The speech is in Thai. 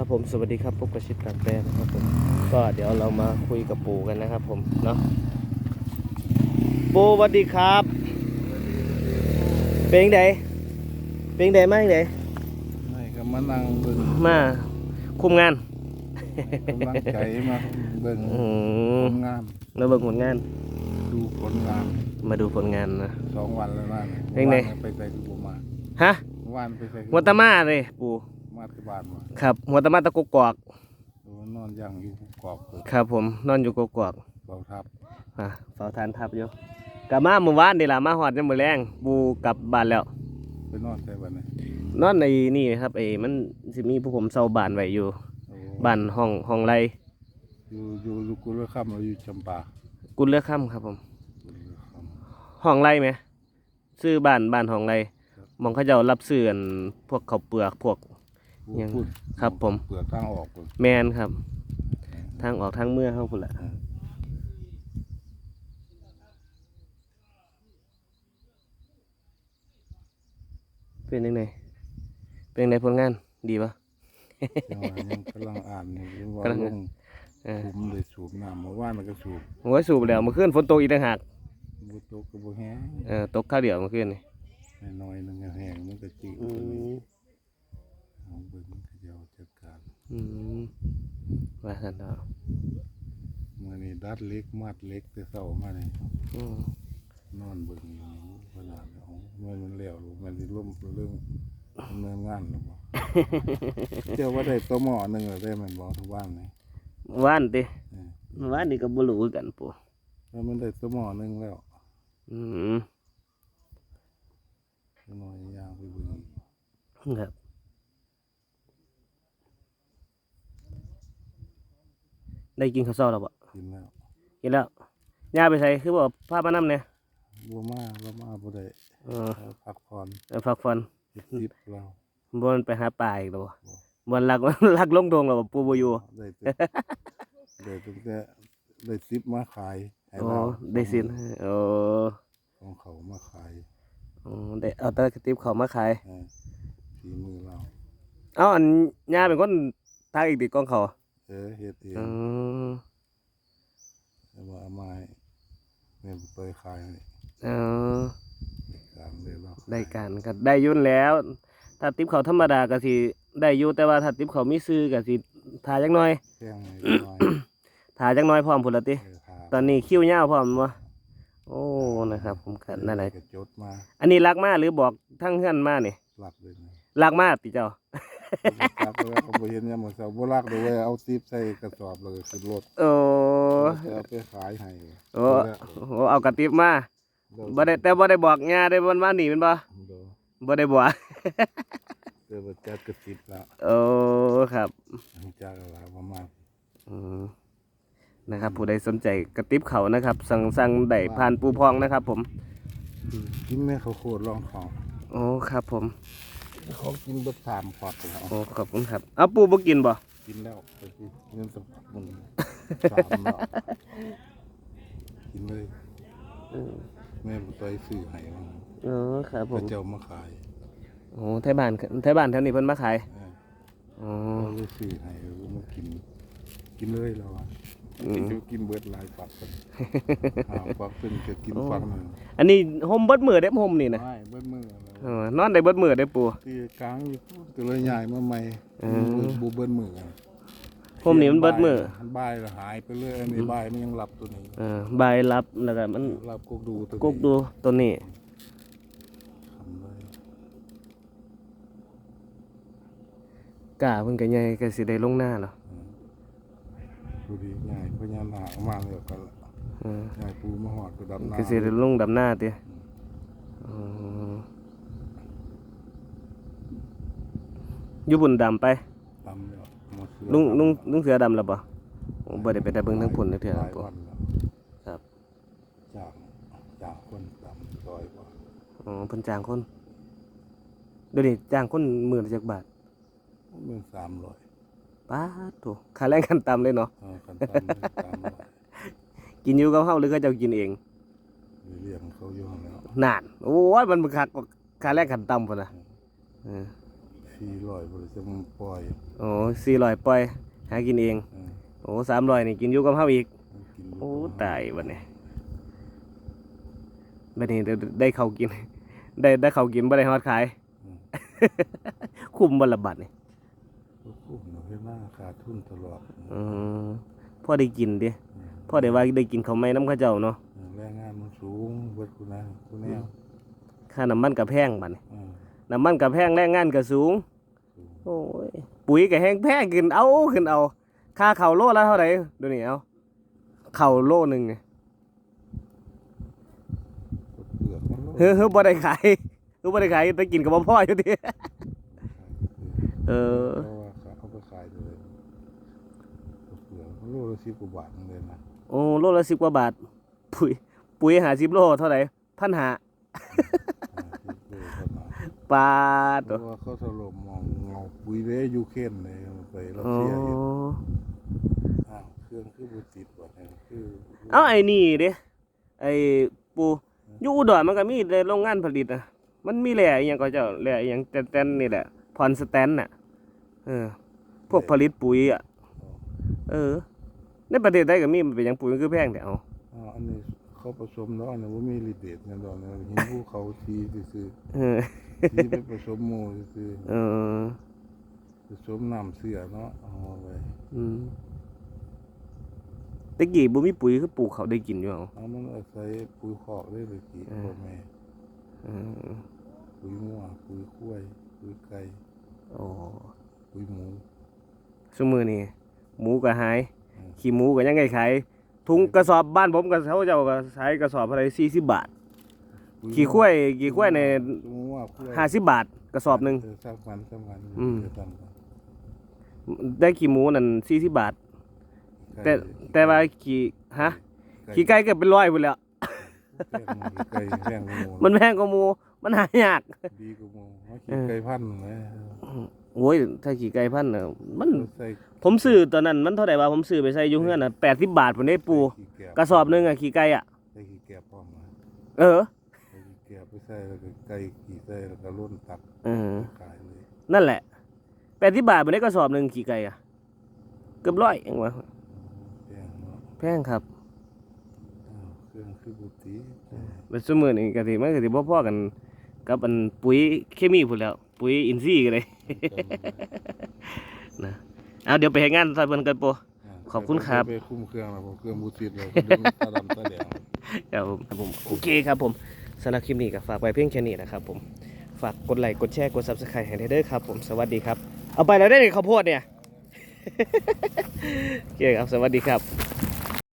ครับผมสวัสดีครับพบกับชิดการแปรนะครับผมก็เดี๋ยวเรามาคุยกับปู่กันนะครับ ผมเนาะปู่สวัสดีครับ เป็นไงเป็นไงมาจั่งไดไม่ก็มานั่งเบิ่งมาคุมงานกำลังใจมาเบิ่งอืผมลงานมาเบิ่งผลงาน ดูผลงานมาดูผลงานนะ สองวันแล้วนะเป็นไงมื่อวานไปใส่กูมาฮะเมื่อวานไปใส่หัวตะมาเลยปู่ มาที่บ้านมาครับหัวตะมาตะกกอกดูนอนย่างอยู่กรอบครับ ผมนอนอยู่กกอกเบาทับอะเฝ้าทานทับอยู่กลับมาเมื่อวานนี่ล่ะมาหอดยังมื้อแรงปูกลับบ้านแล้วไปนอนใส่วันนี้นอนในนี่ครับไอ้มันสิมีผู้ผมเซาบ้านไว้อยู่โอ้บ้านห้องห้องไรอยู่อยู่ลูกกุลค่ำเราอยู่จำปากุลเลือกค่ำครับผมกุลค่ำห้องไรไหมซื้อบ้านบ้านห้องไรครับมองเขาเจ้ารับซื้อกันพวกข้าวเปลือกพวกพูด ยังพูดครับผม เปลือกทางออกพุ่นแมนครับ ทางออกทางเมื่อเข้าพุ่นละเป็นยังไงเป็นยังไงผลงานดีปะ ยังว่ายังกำลังอ่านอยู่ยังว่ากำลัง ลงเออผมเลยสูบน้ำเมื่อวานมันก็สูบผมก็สูบแล้วเมื่อคืนฝนตกอีกต่างหากบุตกก็บ่แห้งเออตกข้าวเดียวเมื่อคืนนี่น้อยๆหนึงก็แห้งมันก็จีอืตัวนี้ม เอาเบิ่งเขาเจ้าจัดการ อืมว่าสันเนาะมื่อนี้ดัดเล็กมัดเล็กแต่เศร้ามาเลยอืมนอนเบิ่งอยู่เวลาแล้วเมื่อมันแล้วลูกมันสิล่มเรื่องดำเนินงานหรือเปล่าเจ้าว่าได้ตัวหม้อหนึงแล้วได้มันบอกทุกบ้านเลยว่านติเออว่านนี่ก็บ่รู้คือกันปู่แล้วมันได้ตัวหม้อหนึงแล้วอืมจักหน้อยย่างไปเบิ่งอีกครับ ได้กินข้าวเช้าแล้วบ่กินแล้วกินแล้วย่าไปใส่คือบ่พามานํเนี่ยบัวมาบัวมาบ่ได้เออเอาพักผ่อนเอาพักผ่อนเฮ็ดทิปเราบ่มันไปหาปลาอีกแล้วบ่บ่ลักลักลงดงแล้วบ่ปู่บ่อยู่ได้แต่ได้ตั้งแต่ได้ซิปมาขายให้โอ้เราได้สินโอ้ของเขามาขายอืมได้เอาแตะกระติบเขามาขายเออฝีมือเราเอ้าอันย่าเป็นคนทางอีกติกองเขา เออเฮ็ดเองอืมแต่ว่าเอามาให้แม่บุเตยขายนี่เออการเลยเราได้การก็ได้ยุ่นแล้ว ถ้าติบเขาธรรมดาก็สิได้อยู่แต่ว่าถ้าติบเขามีซื้อก็สิทาจักหน่อยแข้งให้น้อยทาจักหน่อยพร้อมพุ่นละติเออทาตอนนี้คิ้วยาวพร้อมบ่โอ้ นะครับ ผมก็นั่นแหละกระจดมาอันนี้รักมาหรือบอกทั้งเฮือนมานี่หลักเลยนะรักมาติเจ้า จับไปแล้วเขาบ่เห็นยามมื้อเช้าบ่ลักเลยเว้ยเอาซิปใส่กระสอบแล้วก็ขึ้นรถโอ้แล้วเอาไปขายให้โอ้โอ้เอากระติบมาบ่ได้แต่บ่ได้บอกย่าได้วันว่านี่แม่นบ่เดี๋ยวบ่ได้บอกเดี๋ยวจัดกระติบแล้วโอ้ครับจักอะไรประมาณอืมนะครับ ผู้ใดสนใจกระติบเขานะครับ สั่งสั่งได้ผ่านปูพองนะครับ ผม กินแม่เขาวโคตรลองของโอ้ครับผม เขากินเบิดสามพอดแล้วโอ้ขอบคุณครับ เอาปูบ่กินบ่กินแล้วไปกินเงินสมัครมันสามแล้วกินเลยแม่บุตรซื้อให้มาเออครับผพระมเจ้ามาขายโอ้ไทยบ้านไทยบ้านแถวนี้เพิ่นมาขายเอออ๋อเขาเลยซื้อให้เออมากิน กินเลยเราอะ อืมกินกินเบิดหลายปักกันอ้าวปักเป็นจะกินฟังหนึ่งอันนี้ห่มเบิดมือได้อห่มนี่นะไม่เบิดมือเออนอนได้เบิดมือได้อปูที่กลางอยู่ก็เลยใหญ่มาใหม่เออบูเบิดมือกันห่มนี่มันเบิดมือบ่ายแล้วหายไปเลยอันนี้บ่ายมันยังหลับตัวนี้เออใบายรับแล้วก็มันหลับกกดูตัวนี้กุกดูตัวนี้ทำเลยกาเพิ่นก็ใหญ่ก็สิได้ลงหน้าแล้ว ดูดีใหญ่พญานาคมาเลยกันละเออใหญ่ปูมาหอดไปดับน้ำก็สิได้ลงดำหน้าติอ๋ออยู่บุญดำไปตำแล้วมาเสือลุงลุงตำลุงเสือดำแล้วบ่โอ้บ่ได้ไปแต่เบิ่งทั้งพุ่นเทื่อหครัลาบยผมวันแล้วครับจากจากคนตำซอยกว่าอ๋อเพิ่นจ้างคนเดี๋ยวนี้จ้างคนมื้อละจักบาทเมื่อสามร้อย ป๊าดโถค่าแรงขั้นต่ำเลยเนาะเออคันตำเมื่อสามร้อยกินอยู่กับเฮาหรือเขาเจ้ากินเองเลี้ยงเขาอยู่หั่นแล้วนานโอ้ยมันบักคักกว่าค่าแรงขั้นต่ำพุ่นน่ะเออสี่ร้อยบริษัทมันปล่อยโอ้สี่ร้อยปล่อยหากินเอง เออโอ้สามร้อยนี่กินอยู่กับเฮาอีก มันกินยู่โอ้ตายบัดนี้บัดนี้ได้ได้เขาวกิน ได้ได้เขาวกินบ่ได้ฮอดขายอืมคุ้มบ่ละบัดนี่ ก็คุ้มเนาะเฮ็ดหน้า ขาดทุนตลอดอืมพ่อได้กินดิอืมพ่อได้ว่าได้กินข้าวไหม้น้ำเข้าเจ้าเนาะเออแรงงานมันสูงเบิดคุณนะคุณแนวค่าน้ำมันก็แพงบัดนี้เออน้ำมันก็แพงแรงงานก็สูงสูง โอ้ยปุ๋ยก็แห้งแพงขึ้นเอาขึ้นเอา ค่าเข่าวโลละเท่าไหร่ดูนี่เอาเข่าวโลหนึ่งไงเปลือกมันโลดเฮ้อเฮ้อบ่ได้ขายเฮ้อบ่ได้ขายแต่กินกับบ่พ่ออยู่ดิเออเพราะว่าเขาเอาไปขายเลยเป ลือกมันโลละสิบกว่าบาทนึงเลยนะโอ้โลละสิบกว่าบาท ปุ๋ยปุ๋ยหาสิบโลเท่าไหร่พันหาอ่าสิบโลเท่านั้นปาดเพราะว่าเขาถล่มมองเงาปุ๋ยเละยูเคนเลยไปรัสอ๋อเซียเห็นอ้าวเครื่องคือบุติดว่ะเนี่ยคือเอาไอ้นี่เด้ไอ้ปูอยู่อุดรมันก็มีโรงงานผลิตอะมันมีแหล่อหยังก็เจ้าแหล่อหยังแตนๆนี่แหละพรสแตนน่ะเออพวกผลิตปุ๋ยอะเออ ในประเทศไทยก็มีมันเป็นหยังปุ๋ยมันคือแพงแต่เอาอ้าวอันนี้เขาผสมเนาะเนี่ยว่ามีรีเดทเนี่ยดอกเนี่ยหินภูเขาทีซื่อเออๆทีไปผสมโมซื่อเออๆผสมน้ำเสือเนาะเอาไว้อืมแตะกี้บ่มีปุ๋ยคือปลูกเขาได้กินอยู่เอาเอามันอาศัยปุ๋ยคอกได้เลยกี่เออพ่อแม่เออปุ๋ยงัวปุ๋ยข้วยปุ๋ยไก่โอ้ปุ๋ยหมู ซุมื้อนี้หมูก็หายอืม ขี้หมูก็ยังไงขายถุงกระสอบบ้านผมก็เขาเจ้าก็ขายกระสอบเท่าไหร่40บาทปุ๋ขี้ข้วยขี้ข้วยในหมูว่าข้วย50บาทกระสอบหนึงเออสร้างพันสร้างพันอืมเดี๋ยวสร้างพันได้ขี้หมูนั่น40บาท แต่แต่ว่าขี้ฮะขี้ไก่ก็เป็นร้อยพุ่นแหล้วไก่แพงกว่าหมูมันแพงกว่าหมู มันหายากดีกว่าหมูเพราะเอขี้อไก่พันธุ์นะ โอ้ยถ้าขี้ไก่พันธุ์น่ะมัน ใส่ผมซื้อตอนนั้นมันเท่าไหร่วะผมซื้อไปใส่อยู่เฮือนน่ะ80บาทพุ่นได้ปู ขี้แกบกระสอบหนึงอะขี้ไก่อะใส่ขี้แกบพร้อมนะเออ ใส่ขี้แกบไปใส่แล้วก็ไก่ขี้ใส่แล้วก็ล้นตับเออ ขายเลยนั่นแหละ80บาทพุ่นได้กระสอบหนึงขี้ไก่อะเกือบร้อยเองวะแพงเนาะแพงครับอ้าวเครื่องคือบุตรีเป็นซุมื้อนี้ก็สิมันก็สิบ่พอกัน กับอันปุ๋ยเคมีพุ่นแหล้ว ปุ๋ยอินทรีย์ก็เลยนะเอาเดี๋ยวไปเฮ็ดงานซอยเพิ่นกันปู ขอบคุณครับ ไปคุ้มเครื่องแล้วผมเครื่องบูติดเลยดึงตาดำตาแดงเดี๋ยวผมผมโอเคครับผมสำหรับคลิปนี้ก็ฝากไว้เพียงแค่นี้นะครับผมฝากกดไลค์กดแชร์กด Subscribe ให้ได้เด้อครับผมสวัสดีครับ เอาไปแล้วได้อนี่ข้าวโพดเนี่ย โอเคครับสวัสดีครับ